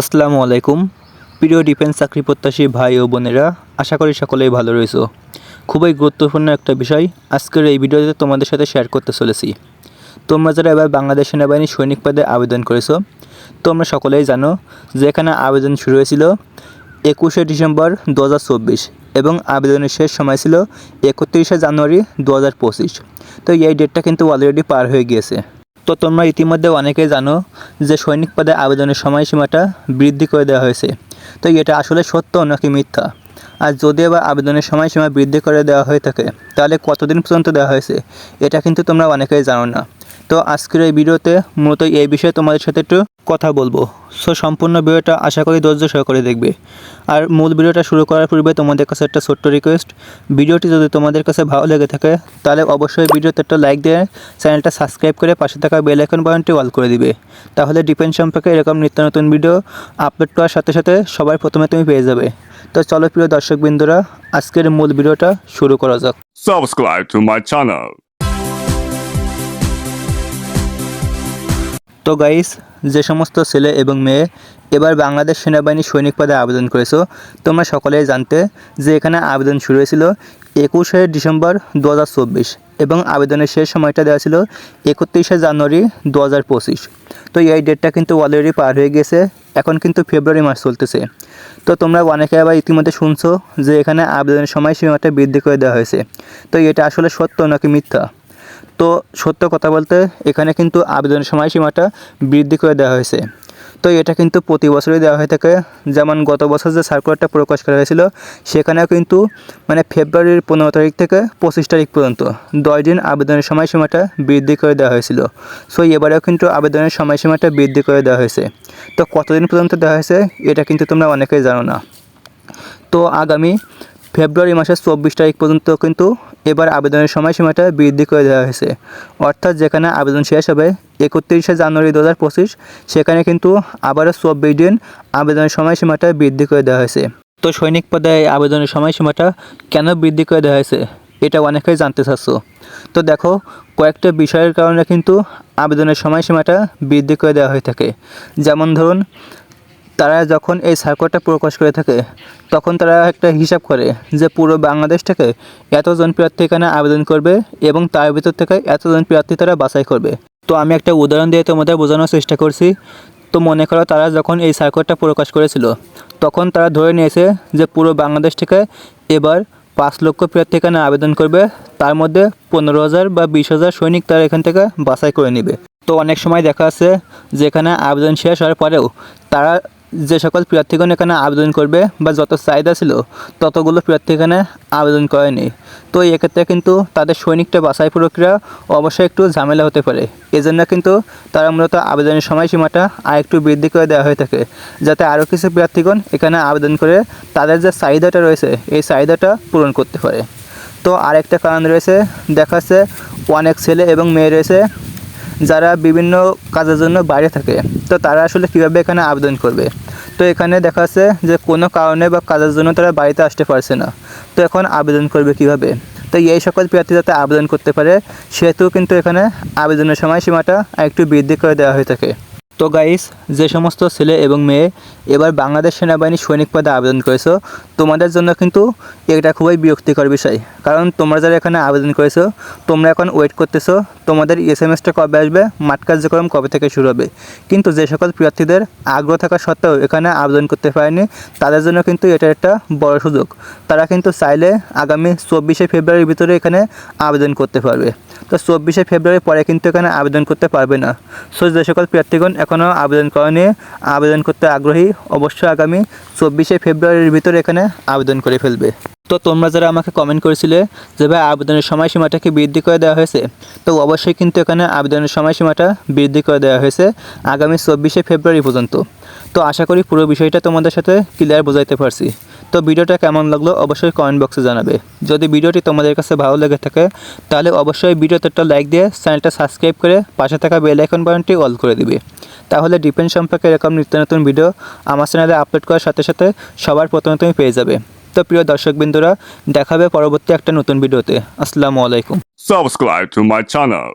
আসসালামু আলাইকুম। প্রিয় ডিফেন্স চাকরি প্রত্যাশী ভাই ও বোনেরা, আশা করি সকলেই ভালো রয়েছো। খুবই গুরুত্বপূর্ণ একটা বিষয়, আজকের এই ভিডিওতে তোমাদের সাথে শেয়ার করতে চলেছি। তোমরা যারা এবার বাংলাদেশ সেনাবাহিনী সৈনিক পদে আবেদন করেছ, তোমরা সকলেই জানো যে এখানে আবেদন শুরু হয়েছিল একুশে ডিসেম্বর দু হাজার চব্বিশ এবং আবেদনের শেষ সময় ছিল একত্রিশে জানুয়ারি দু হাজার পঁচিশ। তো এই ডেটটা কিন্তু অলরেডি পার হয়ে গিয়েছে। তো তোমরা ইতিমধ্যে অনেকেই জানো যে সৈনিক পদে আবেদনের সময়সীমাটা বৃদ্ধি করে দেওয়া হয়েছে। তো এটা আসলে সত্য নাকি মিথ্যা? আর যদি আবার আবেদনের সময়সীমা বৃদ্ধি করে দেওয়া হয়ে থাকে, তাহলে কতদিন পর্যন্ত দেওয়া হয়েছে? এটা কিন্তু তোমরা অনেকেই জানো না। তো আজকের এই ভিডিওতে মূলত এই বিষয়ে তোমাদের সাথে একটু কথা বলব। সো সম্পূর্ণ ভিডিওটা আশা করি ধৈর্য সহকারে দেখবে। আর মূল ভিডিওটা শুরু করার পূর্বে তোমাদের কাছে একটা ছোট্ট রিকোয়েস্ট ভিডিওটি যদি তোমাদের কাছে ভালো লেগে থাকে, তাহলে অবশ্যই ভিডিওতে একটা লাইক দিয়ে চ্যানেলটা সাবস্ক্রাইব করে পাশে থাকা বেল আইকন বাটনটি অল করে দিবে। তাহলে ডিফেন্স সম্পর্কে এরকম নিত্য নতুন ভিডিও আপলোড করার সাথে সাথে সবার প্রথমে তুমি পেয়ে যাবে। তো চলো প্রিয় দর্শকবৃন্দরা, আজকের মূল ভিডিওটা শুরু করা যাক। Subscribe to my channel. তো গাইস যে সমস্ত ছেলে এবং মেয়ে এবার বাংলাদেশ সেনাবাহিনী সৈনিক পদে আবেদন করেছ, তোমরা সকলেই জানতে যে এখানে আবেদন শুরু হয়েছিল একুশে ডিসেম্বর দু হাজার চব্বিশ এবং আবেদনের শেষ সময়টা দেওয়া ছিল একত্রিশে জানুয়ারি দু হাজার পঁচিশ। তো এই ডেটটা কিন্তু অলরেডি পার হয়ে গেছে, এখন কিন্তু ফেব্রুয়ারি মাস চলতেছে। তো তোমরা অনেকে আবার ইতিমধ্যে শুনছো যে এখানে আবেদনের সময় সীমাটা বৃদ্ধি করে দেওয়া হয়েছে। তো এটা আসলে সত্য নাকি মিথ্যা? তো সত্য কথা বলতে এখানে কিন্তু আবেদনের সময়সীমাটা বৃদ্ধি করে দেওয়া হয়েছে। তো এটা কিন্তু প্রতি বছরই দেওয়া হয়ে থাকে। যেমন গত বছর যে সার্কুলারটা প্রকাশ করা হয়েছিল, সেখানেও কিন্তু মানে ফেব্রুয়ারির পনেরো তারিখ থেকে পঁচিশ তারিখ পর্যন্ত দশ দিন আবেদনের সময়সীমাটা বৃদ্ধি করে দেওয়া হয়েছিল। সো এবারেও কিন্তু আবেদনের সময়সীমাটা বৃদ্ধি করে দেওয়া হয়েছে। তো কতদিন পর্যন্ত দেওয়া হয়েছে, এটা কিন্তু তোমরা অনেকেই জানো না। তো আগামী ফেব্রুয়ারি মাসের চব্বিশ তারিখ পর্যন্ত কিন্তু এবার আবেদনের সময়সীমাটা বৃদ্ধি করে দেওয়া হয়েছে। অর্থাৎ যেখানে আবেদন শেষ হবে একত্রিশে জানুয়ারি দু হাজার পঁচিশ, সেখানে কিন্তু আবারও চব্বিশ দিন আবেদনের সময়সীমাটা বৃদ্ধি করে দেওয়া হয়েছে। তো সৈনিক পদে আবেদনের সময়সীমাটা কেন বৃদ্ধি করে দেওয়া হয়েছে, এটা অনেকেই জানতে চাচ্ছ। তো দেখো, কয়েকটা বিষয়ের কারণে কিন্তু আবেদনের সময়সীমাটা বৃদ্ধি করে দেওয়া হয়ে থাকে। যেমন ধরুন তারা যখন এই সার্কুলারটা প্রকাশ করে থাকে, তখন তারা একটা হিসাব করে যে পুরো বাংলাদেশ থেকে এতজন প্রার্থী এখানে আবেদন করবে এবং তার ভিতর থেকে এতজন প্রার্থী তারা বাছাই করবে। তো আমি একটা উদাহরণ দিয়ে তোমাদের বোঝানোর চেষ্টা করছি। তো মনে করো তারা যখন এই সার্কুলারটা প্রকাশ করেছিল, তখন তারা ধরে নিয়েছে যে পুরো বাংলাদেশ থেকে এবার পাঁচ লক্ষ প্রার্থী এখানে আবেদন করবে, তার মধ্যে পনেরো হাজার বা বিশ হাজার সৈনিক তারা এখান থেকে বাছাই করে নেবে। তো অনেক সময় দেখা আছে যেখানে আবেদন শেষ হওয়ার পরেও তারা যে সকল প্রার্থীগণ এখানে আবেদন করবে বা যত চাহিদা ছিল, ততগুলো প্রার্থী এখানে আবেদন করেনি। তো এক্ষেত্রে কিন্তু তাদের সৈনিকটা বাছাই প্রক্রিয়া অবশ্যই একটু ঝামেলা হতে পারে। এজন্য কিন্তু তারা মূলত আবেদনের সময়সীমাটা আর একটু বৃদ্ধি করে দেওয়া হয়ে থাকে, যাতে আরও কিছু প্রার্থীগণ এখানে আবেদন করে তাদের যে চাহিদাটা রয়েছে, এই চাহিদাটা পূরণ করতে পারে। তো আরেকটা কারণ রয়েছে, দেখা যাচ্ছে অনেক ছেলে এবং মেয়ে রয়েছে যারা বিভিন্ন কাজের জন্য বাইরে থাকে, তো তারা আসলে কীভাবে এখানে আবেদন করবে? তো এখানে দেখা যাচ্ছে যে কোনো কারণে বা কাজের জন্য তারা বাড়িতে আসতে পারছে না। তো এখন আবেদন করবে কীভাবে? তো এই সকল প্রার্থী যাতে আবেদন করতে পারে, সেহেতু কিন্তু এখানে আবেদনের সময় সীমাটা একটু বৃদ্ধি করে দেওয়া হয়ে থাকে। তো গাইস যে সমস্ত ছেলে এবং মেয়ে এবার বাংলাদেশ সেনাবাহিনী সৈনিক পদে আবেদন করেছ, তোমাদের জন্য কিন্তু এটা খুবই বিরক্তিকর বিষয়। কারণ তোমরা যারা এখানে আবেদন করেছ, তোমরা এখন ওয়েট করতেছো, তোমাদের এস এম এসটা কবে আসবে, মাঠ কার্যক্রম কবে থেকে শুরু হবে। কিন্তু যে সকল প্রার্থীদের আগ্রহ থাকা সত্ত্বেও এখানে আবেদন করতে পারেনি, তাদের জন্য কিন্তু এটা একটা বড় সুযোগ। তারা কিন্তু চাইলে আগামী চব্বিশে ফেব্রুয়ারির ভিতরে এখানে আবেদন করতে পারবে। তো চব্বিশে ফেব্রুয়ারি পরে কিন্তু এখানে আবেদন করতে পারবে না। সো যে সকল প্রার্থীগণ এখনও আবেদন করেনি। আবেদন করতে আগ্রহী অবশ্যই আগামী চব্বিশে ফেব্রুয়ারির ভিতরে এখানে আবেদন করে ফেলবে। তো তোমরা যারা আমাকে কমেন্ট করেছিলে যে ভাই আবেদনের সময়সীমাটা কি বৃদ্ধি করে দেওয়া হয়েছে, তো অবশ্যই কিন্তু এখানে আবেদনের সময়সীমাটা বৃদ্ধি করে দেওয়া হয়েছে আগামী চব্বিশে ফেব্রুয়ারি পর্যন্ত। তো আশা করি পুরো বিষয়টা তোমাদের সাথে ক্লিয়ার বোঝাইতে পারছি। তো ভিডিওটা কেমন লাগল অবশ্যই কমেন্ট বক্সে জানাবে। যদি ভিডিওটি তোমাদের কাছে ভালো লেগে থাকে, তাহলে অবশ্যই ভিডিওতে একটা লাইক দিয়ে চ্যানেলটা সাবস্ক্রাইব করে পাশে থাকা বেল আইকন বাটনটি অল করে দিবে। তাহলে ডিফেন্স সম্পর্কে এরকম নিত্য নতুন ভিডিও আমার চ্যানেলে আপলোড করার সাথে সাথে সবার প্রথমে তুমি পেয়ে যাবে। তো প্রিয় দর্শকবৃন্দরা, দেখাবে পরবর্তী একটা নতুন ভিডিওতে আসসালামু আলাইকুম। Subscribe to my channel.